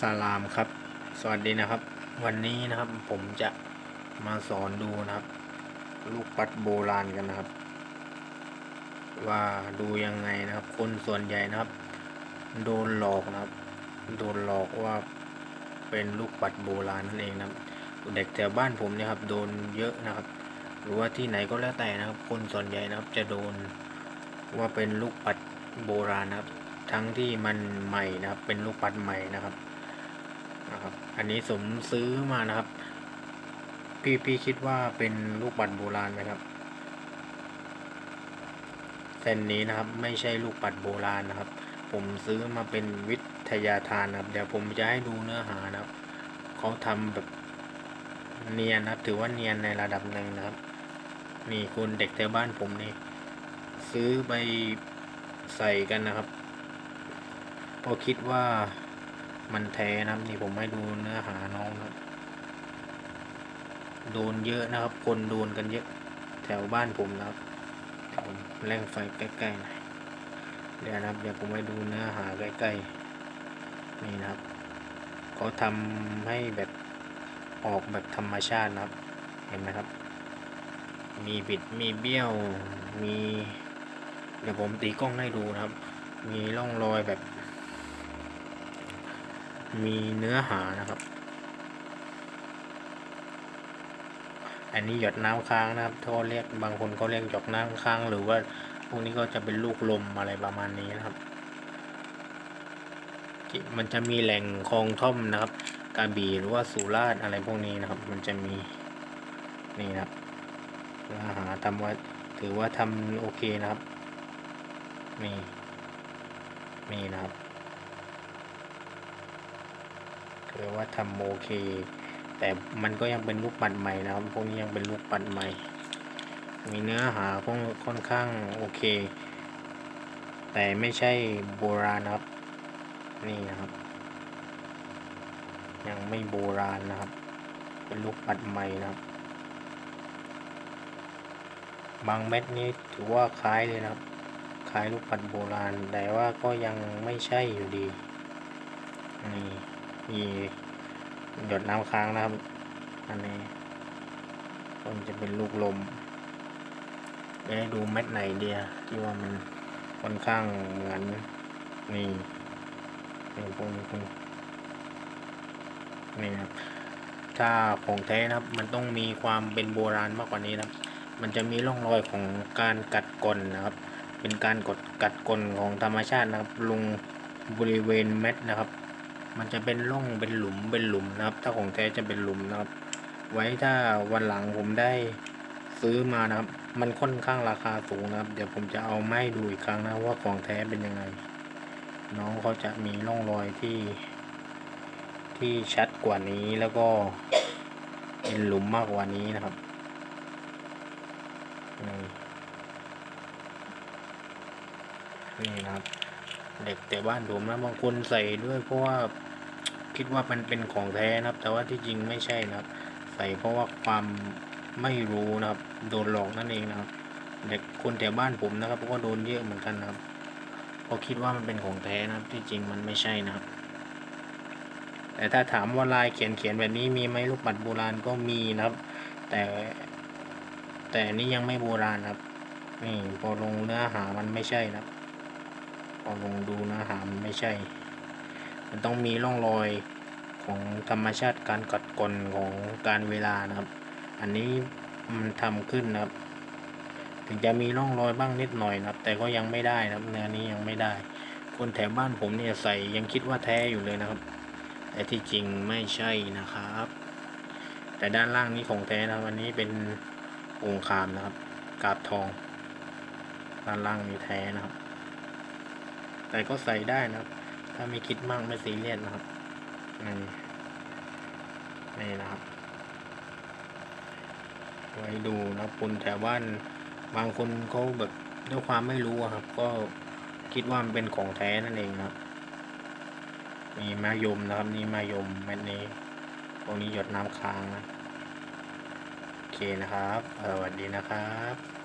สลามครับ สวัสดีนะครับ วันนี้นะครับผมจะมาสอนดูนะครับ ลูกปัดโบราณกันนะครับ ว่าดูยังไงนะครับ คนส่วนใหญ่นะครับ โดนหลอกนะครับ โดนหลอกว่าเป็นลูกปัดโบราณนั่นเองนะครับ เด็กแถวบ้านผมเนี่ยครับโดนเยอะนะครับ หรือว่าที่ไหนก็แล้วแต่นะครับ คนส่วนใหญ่นะครับจะโดนว่าเป็นลูกปัดโบราณนะครับทั้งที่มันใหม่นะครับ เป็นลูกปัดใหม่นะครับ นะครับ อันนี้สมซื้อมานะครับ พี่พี่คิดว่าเป็นลูกปัดโบราณไหมครับเส้นนี้นะครับไม่ใช่ลูกปัดโบราณนะครับ ผมซื้อมาเป็นวิทยาทานนะครับ เดี๋ยวผมจะให้ดูเนื้อหานะครับ เขาทำแบบเนียนนะครับ ถือว่าเนียนในระดับหนึ่งนะครับ นี่คุณเด็กแถวบ้านผมนี่ ซื้อไปใส่กันนะครับเพราะคิดว่า มันแท้นะครับนี่ผมให้ดูเนื้อหาน้องนะโดนเยอะนะครับ คนโดนกันเยอะ แถวบ้านผมนะครับเดี๋ยวผมแรงไฟใกล้ๆหน่อยเดี๋ยวนะครับเดี๋ยวผมให้ดูเนื้อหาใกล้ๆนี่นะครับเขาทำให้แบบออกแบบธรรมชาตินะครับ เห็นไหมครับ มีบิดมีเบี้ยวมี เดี๋ยวผมตีกล้องให้ดูนะครับ มีร่องรอยแบบ มีเนื้อหานะครับ อันนี้หยดน้ำค้างนะครับเขาเรียกบางคนเขาเรียกหยดน้ำค้าง หรือว่าพวกนี้ก็จะเป็นลูกลมอะไรประมาณนี้นะครับ มันจะมีแหล่งคลองท่อมนะครับกระบี่หรือว่าสุราษฎร์อะไรพวกนี้นะครับ มันจะมีนี่นะครับเนื้อหาทำว่าถือว่าทำโอเคนะครับนี่นี่นะครับ ถือว่าทำโอเค แต่มันก็ยังเป็นลูกปัดใหม่นะครับ พวกนี้ยังเป็นลูกปัดใหม่ มีเนื้อหาค่อนค่อนข้างโอเค แต่ไม่ใช่โบราณนะครับ นี่นะครับ ยังไม่โบราณนะครับ เป็นลูกปัดใหม่นะครับ บางเม็ดนี้ถือว่าคล้ายเลยนะครับคล้ายลูกปัดโบราณ แต่ว่าก็ยังไม่ใช่อยู่ดี นี่ มีหยดน้ำค้างนะครับ อันนี้มันจะเป็นลูกลมจะให้ดูเม็ดไหนเดียที่ว่ามันค่อนข้างเหมือนนี่นี่พวกนี้พวกนี้นี่นะครับถ้าของแท้นะครับ มันต้องมีความเป็นโบราณมากกว่านี้นะครับ มันจะมีร่องรอยของการกัดก่อนนะครับ เป็นการกดกัดกลของธรรมชาตินะครับลงบริเวณเม็ดนะครับ มันจะเป็นร่องเป็นหลุมเป็นหลุมนะครับ ถ้าของแท้จะเป็นหลุมนะครับ ไว้ถ้าวันหลังผมได้ซื้อมานะครับ มันค่อนข้างราคาสูงนะครับ เดี๋ยวผมจะเอาไม้ดูอีกครั้งนะว่าของแท้เป็นยังไง น้องเขาจะมีร่องรอยที่ ที่ชัดกว่านี้แล้วก็เป็นหลุมมากกว่านี้นะครับนี่นี่นะครับ เด็กแต่บ้านผมนะบางคนใส่ด้วยเพราะว่าคิดว่ามันเป็นของแท้นะครับ แต่ว่าที่จริงไม่ใช่นะครับ ใส่เพราะว่าความไม่รู้นะครับ โดนหลอกนั่นเองนะครับ เด็กคนแถวบ้านผมนะครับก็โดนเยอะเหมือนกันนะครับเพราะคิดว่ามันเป็นของแท้นะครับ ที่จริงมันไม่ใช่นะครับ แต่ถ้าถามว่าลายเขียนเขียนแบบนี้มีไหมลูกปัดโบราณก็มีนะครับ แต่แต่นนี้ยังไม่โบราณครับนี่พอลงเนื้อหามันไม่ใช่นะครับ พอลงดูนื้อหามันไม่ใช่ มันต้องมีร่องรอยของธรรมชาติการกัดกร่อนของการเวลานะครับ อันนี้มันทำขึ้นนะครับ ถึงจะมีร่องรอยบ้างนิดหน่อยนะครับ แต่ก็ยังไม่ได้นะครับเนื้อนี้ยังไม่ได้ คนแถวบ้านผมเนี่ยใส่ยังคิดว่าแท้อยู่เลยนะครับ แต่ที่จริงไม่ใช่นะครับ แต่ด้านล่างนี้ของแท้นะครับอันนี้เป็นองค์คามนะครับกาบทองด้านล่างมีแท้นะครับ แต่ก็ใส่ได้นะครับ ถ้าไม่คิดมากไม่ซีเรียสนะครับนี่นี่นะครับ ไว้ดูนะครับคนแถวบ้านบางคนเขาแบบด้วยความไม่รู้ครับ ก็คิดว่ามันเป็นของแท้นั่นเองนะครับ มีมายมนะครับ นี่มายมเม็ดนี้ตรงนี้หยดน้ำค้างนะโอเคนะครับสวัสดีนะครับ